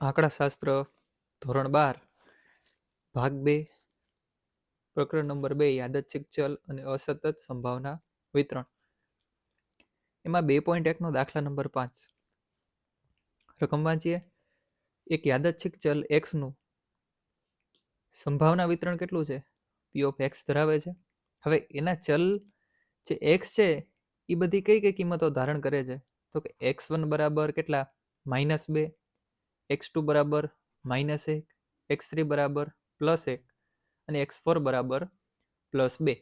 આંકડાશાસ્ત્ર, ધોરણ બાર, ભાગ બે, પ્રકરણ નંબર બે, યાદચ્છિક ચલ અને અસતત સંભાવના વિતરણ. એમાં બે પોઈન્ટ એકનો દાખલા નંબર પાંચ. રકમ વાંચીએ. એક યાદચ્છિક ચલ એક્સનું સંભાવના વિતરણ કેટલું છે? પી ઓફ એક્સ ધરાવે છે. હવે એના ચલ જે એક્સ છે એ બધી કઈ કઈ કિંમતો ધારણ કરે છે? તો કે એક્સ વન બરાબર કેટલા? માઇનસ બે. એક્સ ટુ બરાબર માઇનસ એક, એક્સ થ્રી બરાબર પ્લસ એક અને એક્સ ફોર બરાબર પ્લસ બે.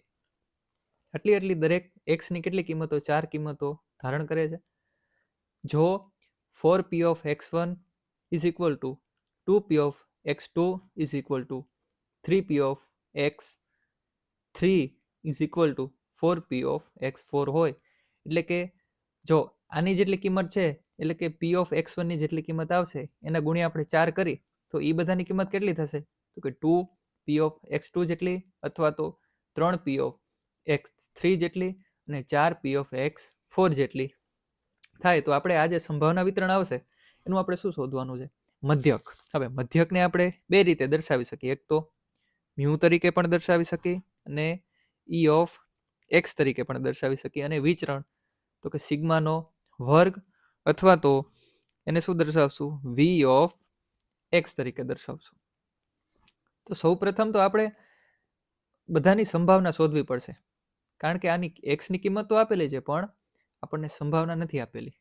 આટલી આટલી દરેક એક્સની કેટલી કિંમતો? ચાર કિંમતો ધારણ કરે છે. જો four p of x one is equal to two p of x two is equal to three p of x three is equal to four p of x four હોય. એટલે કે જો આની જેટલી કિંમત છે એટલે કે પી ઓફ એક્સ વનની જેટલી કિંમત આવશે, એના ગુણ્યા આપણે ચાર કરી, તો એ બધાની કિંમત કેટલી થશે? તો કે two p of x two જેટલી અથવા તો ત્રણ પી ઓફ એક્સ થ્રી જેટલી અને ચાર પી ઓફ એક્સ ફોર જેટલી થાય. તો આપણે આ જે સંભાવના વિતરણ આવશે. એનું આપણે શું શોધવાનું છે? મધ્યક. હવે મધ્યકને આપણે બે રીતે દર્શાવી શકીએ. એક તો મ્યુ તરીકે પણ દર્શાવી શકીએ અને ઈ ઓફ એક્સ તરીકે પણ દર્શાવી શકીએ અને વિચરણ. તો કે સિગ્માનો વર્ગ અથવા તો એને શું દર્શાવશું? વી ઓફ એક્સ તરીકે દર્શાવશું. તો સૌ પ્રથમ તો આપણે બધાની સંભાવના શોધવી પડશે. કારણ કે આની એક્સની કિંમત તો આપેલી છે, પણ આપણને સંભાવના નથી આપેલી.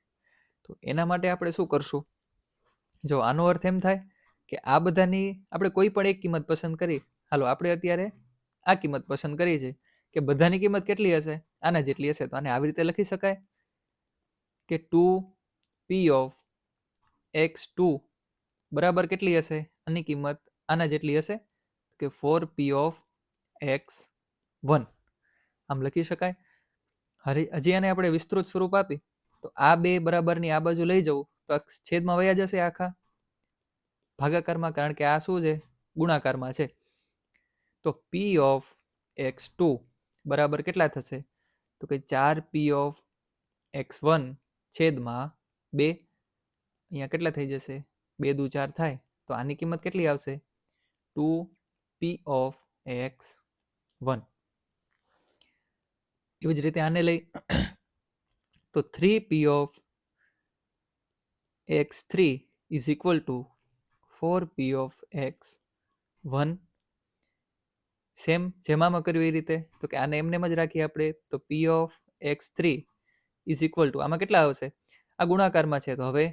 તો એના માટે આપણે શું કરશું? જો આનો અર્થ એમ થાય કે આ બધાની આપણે કોઈ પણ એક કિંમત પસંદ કરી, હાલો, આપણે અત્યારે આ કિંમત પસંદ કરી છે કે બધાની કિંમત કેટલી હશે? આના જેટલી હશે. તો આને આવી રીતે લખી શકાય કે two p of x two બરાબર કેટલી હશે? આની કિંમત આના જેટલી હશે કે four p of x one આમ લખી શકાય? હરી, હજી આને આપણે વિસ્તૃત સ્વરૂપ આપી, તો આ બે બરાબરની આ બાજુ લઈ જવું, તો છેદમાં વયા જશે આખા ભાગાકારમાં, કારણ કે આ શું છે? ગુણાકારમાં છે. તો પી ઓફ એક્સ ટુ બરાબર કેટલા થશે? તો કે ચાર પી ઓફ એક્સ વન છેદમાં બે? અહીંયા કેટલા થઈ જશે? બે દુ ચાર થાય, તો આની કિંમત કેટલી આવશે? Two p of x one. એવી જ રીતે આને લઈ તો three p of x three is equal to four p of x one. Same જેમાં કર્યું એ રીતે? તો કે આને એમને જ રાખીએ આપણે. તો p of x three is equal to. આમાં કેટલા આવશે? આ ગુણાકારમાં છે. તો હવે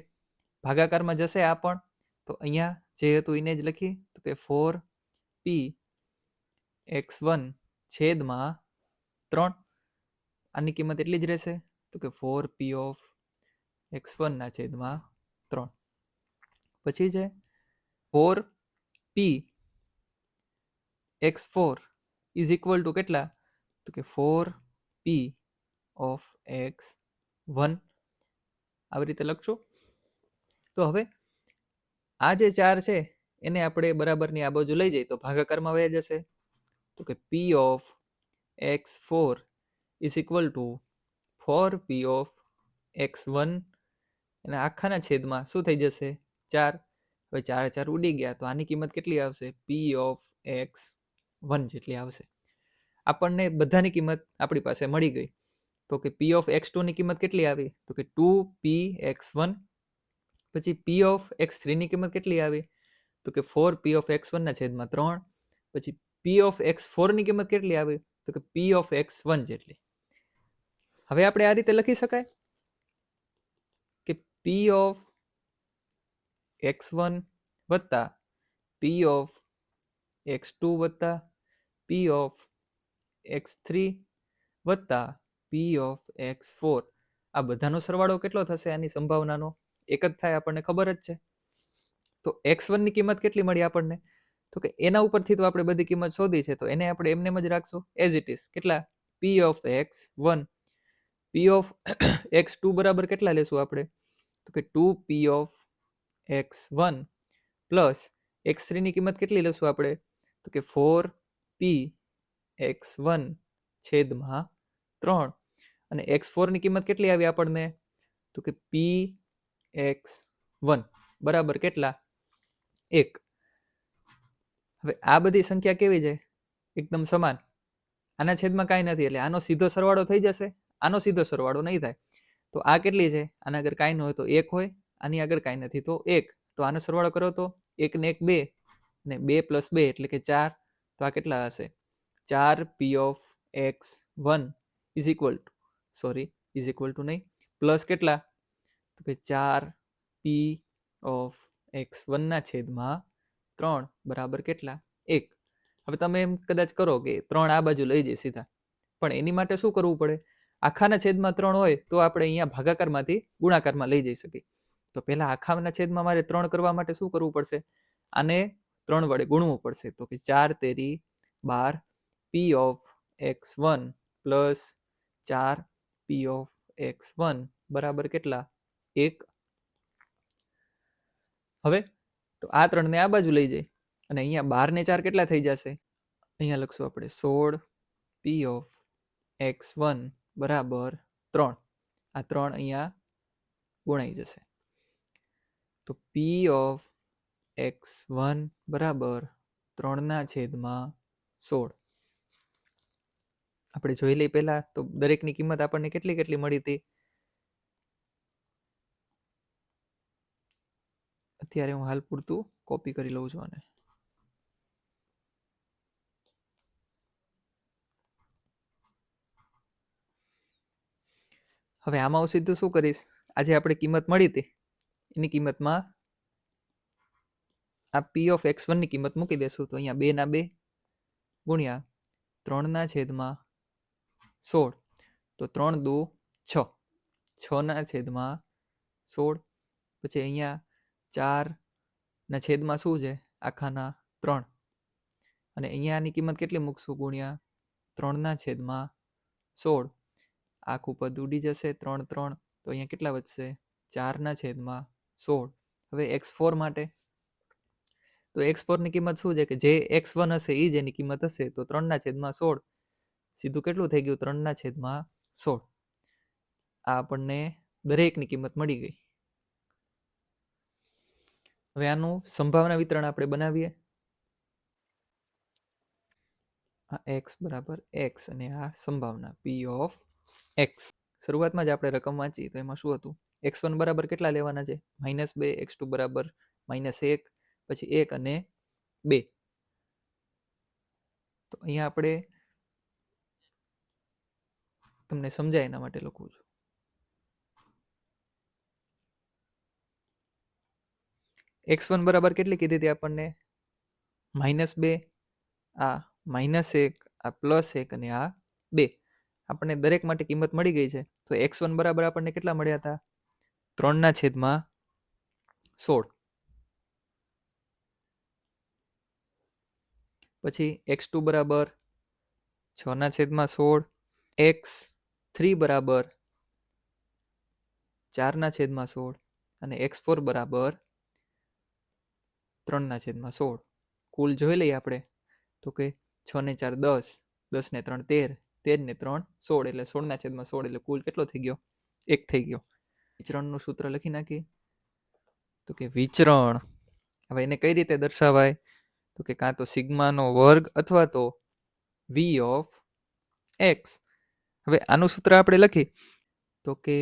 ભાગાકારમાં જશે આ પણ. તો અહીંયા જે હતું એને જ લખીએ. તો કે ફોર પી એક્સ વન છેદમાં ત્રણ. આની કિંમત એટલી જ રહેશે. તો કે ફોર પી ઓફ એક્સ વનના છેદમાં ત્રણ. પછી છે four p x four is equal to કેટલા? તો કે four p of x one આવી રીતે લખશો. તો હવે આ જે ચાર છે, એને આપણે બરાબરની આ બાજુ લઈ જઈએ તો ભાગાકારમાં વહી જશે. તો કે p of x four is equal to four p of x one અને આખાના છેદમાં શું થઈ જશે? ચાર. હવે ચાર ચાર ઉડી ગયા તો આની કિંમત કેટલી આવશે? પી ઓફ એક્સ વન જેટલી આવશે. આપણને બધાની કિંમત આપણી પાસે મળી ગઈ. તો કે પી ઓફ એક્સ ટુની કિંમત કેટલી આવી? તો કે ટુ પી એક્સ વન પછી પી ઓફ એક્સ થ્રીની કિંમત કેટલી આવી? તો કે ફોર પી ઓફ એક્સ વનના છેદમાં ત્રણ, પછી પી ઓફ એક્સ ફોરની કિંમત કેટલી આવી? તો કે પી ઓફ એક્સ વન જેટલી. હવે આપણે આ રીતે લખી શકાય કે પી ઓફ એક્સ વન વત્તા પી ઓફ એક્સ ટુ વત્તા પી ઓફ એક્સ થ્રી વત્તા પી ઓફ એક્સ ફોર આ બધાનો સરવાળો કેટલો થશે? આની સંભાવનાનો? એક જ થાય આપણને ખબર જ છે. તો એક્સ વનની કિંમત કેટલી મળી આપણને? તો કે એના ઉપરથી તો આપણે બધી કિંમત શોધી છે, તો એને આપણે એમને જ રાખશું. એઝ ઇટ ઇઝ કેટલા? P of x one p of x two બરાબર કેટલા લેશું આપણે? તો કે two p of x one plus x થ્રીની કિંમત કેટલી લેશું આપણે? તો કે ફોર પી એક્સ વન છેદમાં ત્રણ. અને એક્સ ફોરની કિંમત કેટલી આવી આપણને? તો કે પી એક્સ વન. બરાબર, કેટલા? એક. હવે આ બધી સંખ્યા કેવી છે? એકદમ સમાન. આના છેદમાં કાંઈ નથી, એટલે આનો સીધો સરવાળો થઈ જશે. આનો સીધો સરવાળો નહીં થાય. તો આ કેટલી છે? આના આગળ કાંઈ ન હોય તો એક હોય, આની આગળ કાંઈ નથી તો એક. તો આનો સરવાળો કરો તો એક ને એક બે, ને બે પ્લસ બે એટલે કે ચાર. તો આ કેટલા હશે? ચાર p of x one is equal to sorry is equal to નહીં. પ્લસ કેટલા? તો કે ચાર પી ઓફ એક્સ વનના છેદમાં ત્રણ, બરાબર કેટલા? એક. હવે તમે એમ કદાચ કરો કે ત્રણ આ બાજુ લઈ જઈએ સીધા. પણ એની માટે શું કરવું પડે? આખાના છેદમાં ત્રણ હોય તો આપણે અહીંયા ભાગાકારમાંથી ગુણાકારમાં લઈ જઈ શકીએ. તો પહેલાં આખાના છેદમાં મારે ત્રણ કરવા માટે શું કરવું પડશે? આને ત્રણ વડે ગુણવું પડશે. તો કે ચાર તેરી બાર p of x one plus ચાર પી ઓફ એક્સ વન બરાબર કેટલા? એક. હવે, તો આ ત્રણને આ બાજુ લઈ જાય અને અહીંયા બાર ને ચાર કેટલા થઈ જશે? અહીંયા લખશું આપણે સોળ પી ઓફ એક્સ વન બરાબર ત્રણ. આ ત્રણ અહીંયા ગુણાઈ જશે. તો પી ઓફ એક્સ વન બરાબર ત્રણના છેદમાં સોળ. આપણે જોઈ લઈ પહેલા તો દરેકની કિંમત આપણને કેટલી કેટલી મળી હતી? અત્યારે હું હાલ પૂરતું કોપી કરી લઉં છું આને. હવે આમાં હું સીધું શું કરીશ? આજે આપણે કિંમત મળી હતી. એની કિંમતમાં આ પી ઓફ એક્સ વનની કિંમત મૂકી દેશું. તો અહીંયા બે ના બે ગુણ્યા ત્રણના છેદમાં સોળ. તો ત્રણ દો છ. છના છેદમાં સોળ, પછી અહીંયા ચારના છેદમાં શું છે? આખાના ત્રણ. અને અહીંયાની કિંમત કેટલી મૂકશું ગુણ્યા ત્રણના છેદમાં સોળ? આખું પદ ઉડી જશે ત્રણ ત્રણ. તો અહીંયા કેટલા વધશે? ચારના છેદમાં સોળ. હવે એક્સ ફોર માટે. તો એક્સ ફોરની કિંમત શું છે? કે જે એક્સ વન હશે એ જ એની કિંમત હશે. તો ત્રણના છેદમાં સોળ. સીધું કેટલું થઈ ગયું? ત્રણના છેદમાં સોળ. આ આપણને દરેકની કિંમત મળી ગઈ. હવે આનું સંભાવના વિતરણ આપણે બનાવીએ. આ એક્સ બરાબર એક્સ અને આ સંભાવના પી ઓફ એક્સ શરૂઆતમાં જ આપણે રકમ વાંચી, તો એમાં શું હતું? એક્સ વન બરાબર કેટલા લેવાના છે? માઇનસ બે એક્સ ટુ બરાબર માઇનસ એક, પછી એક અને બે. તો અહીંયા આપણે તમને સમજાય એના માટે લખું છું. એક્સ વન બરાબર કેટલી કીધી હતી આપણને? માઇનસ બે, આ માઇનસ એક, આ પ્લસ એક અને આ બે. આપણને દરેક માટે કિંમત મળી ગઈ છે. તો એક્સ વન બરાબર આપણને કેટલા મળ્યા હતા? ત્રણના છેદમાં સોળ. પછી એક્સ ટુ બરાબર છના છેદમાં સોળ. એક્સ થ્રી બરાબર ચારના છેદમાં સોળ અને એક્સ ફોર બરાબર ત્રણના છેદમાં સોળ. કુલ જોઈ લઈએ આપણે તો કે છ ને ચાર દસ દસ ને ત્રણ તેર તેર ને ત્રણ સોળ એટલે સોળના છેદમાં સોળ એટલે કુલ કેટલો થઈ ગયો? એક થઈ ગયો. વિચરણનું સૂત્ર લખી નાખીએ તો કે વિચરણ. હવે એને કઈ રીતે દર્શાવાય? તો કે કાં તો સિગ્માનો વર્ગ અથવા તો વી ઓફ એક્સ. હવે આનું સૂત્ર આપણે લખી તો કે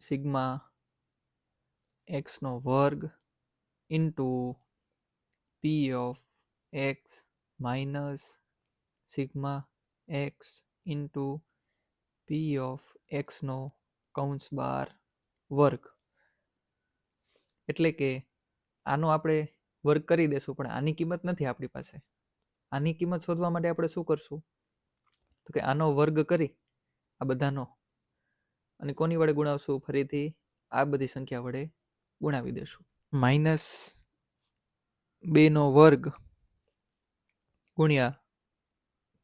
સિગ્મા એક્સનો વર્ગ into p of x minus sigma x into p of એક્સનો કૌંસ બાર વર્ગ. એટલે કે આનો આપણે વર્ગ કરી દેશું, પણ આની કિંમત નથી આપણી પાસે. આની કિંમત શોધવા માટે આપણે શું કરશું? તો કે આનો વર્ગ કરી, આ બધાનો. અને કોની વડે ગુણાવશું? ફરીથી આ બધી સંખ્યા વડે ગુણાવી દેશું. માઇનસ બેનો વર્ગ ગુણ્યા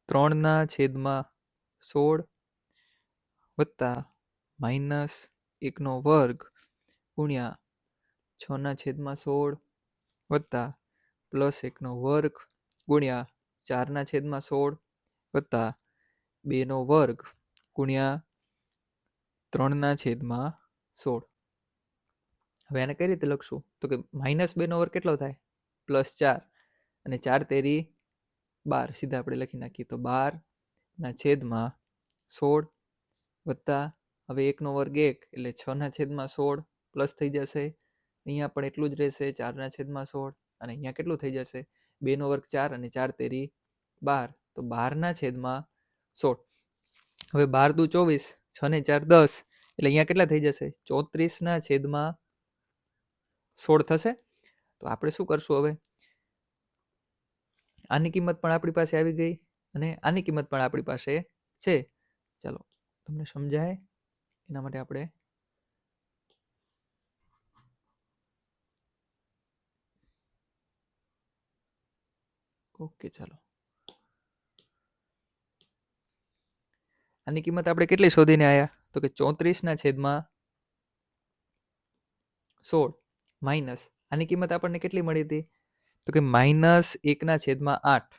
ત્રણના છેદમાં સોળ વત્તા માઇનસ એકનો વર્ગ ગુણ્યા છના છેદમાં સોળ વત્તા પ્લસ એકનો વર્ગ ગુણ્યા ચારના છેદમાં સોળ વત્તા બેનો વર્ગ ગુણ્યા ત્રણના છેદમાં સોળ. હવે આને કઈ રીતે લખશું? તો કે માઇનસ બેનો વર્ગ કેટલો થાય? પ્લસ ચાર. અને ચાર તેરી બાર. સીધા આપણે લખી નાખીએ તો બારના છેદમાં સોળ વત્તા હવે એકનો વર્ગ એક એટલે છના છેદમાં સોળ પ્લસ થઈ જશે. અહીંયા પણ એટલું જ રહેશે. ચારના છેદમાં સોળ અને અહીંયા કેટલું થઈ જશે? બેનો વર્ગ ચાર અને ચાર તેરી બાર. તો બારના છેદમાં સોળ. હવે બાર દુ ચોવીસ, છ ને ચાર દસ, એટલે અહીંયા કેટલા થઈ જશે? ચોત્રીસના છેદમાં સોળ થશે? તો આપણે શું કરશું હવે? આની કિંમત પણ આપણી પાસે આવી ગઈ અને આની કિંમત પણ આપણી પાસે છે. ચાલો, તમને સમજાય? એના માટે આપણે ઓકે, ચાલો. આની કિંમત આપણે કેટલી શોધીને આવ્યા તો કે ચોત્રીસના છેદમાં સોળ માઇનસ આની કિંમત આપણને કેટલી મળી હતી? તો કે માઇનસ એકના છેદમાં આઠ.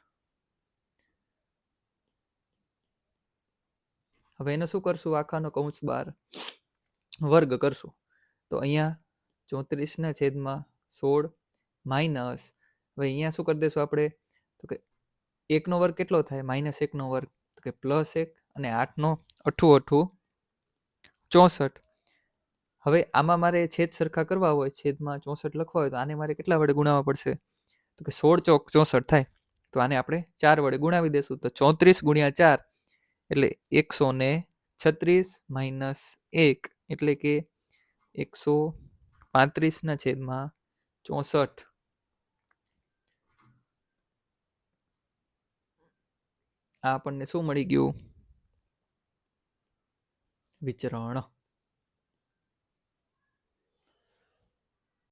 હવે એનો શું કરશું? આખાનો કૌંસ બાર વર્ગ કરશું. તો અહીંયા ચોત્રીસના છેદમાં સોળ માઇનસ હવે અહીંયા શું કરી દેશું આપણે? તો કે એકનો વર્ગ કેટલો થાય? માઇનસ એકનો વર્ગ. તો કે પ્લસ એક અને આઠનો અઠ્ઠું અઠ્ઠું ચોસઠ. હવે આમાં મારે છેદ સરખા કરવા હોય, છેદમાં ચોસઠ લખવા હોય તો આને મારે કેટલા વડે ગુણાવવા પડશે? તો કે સોળ ચોક ચોસઠ થાય, તો આને આપણે ચાર વડે ગુણાવી દેશું. તો ચોત્રીસ ગુણ્યા ચાર એટલે એકસો ને છત્રીસ માઇનસ એક એટલે કે એકસો પાંત્રીસના છેદમાં ચોસઠ. આ આપણને શું મળી ગયું? વિચરણ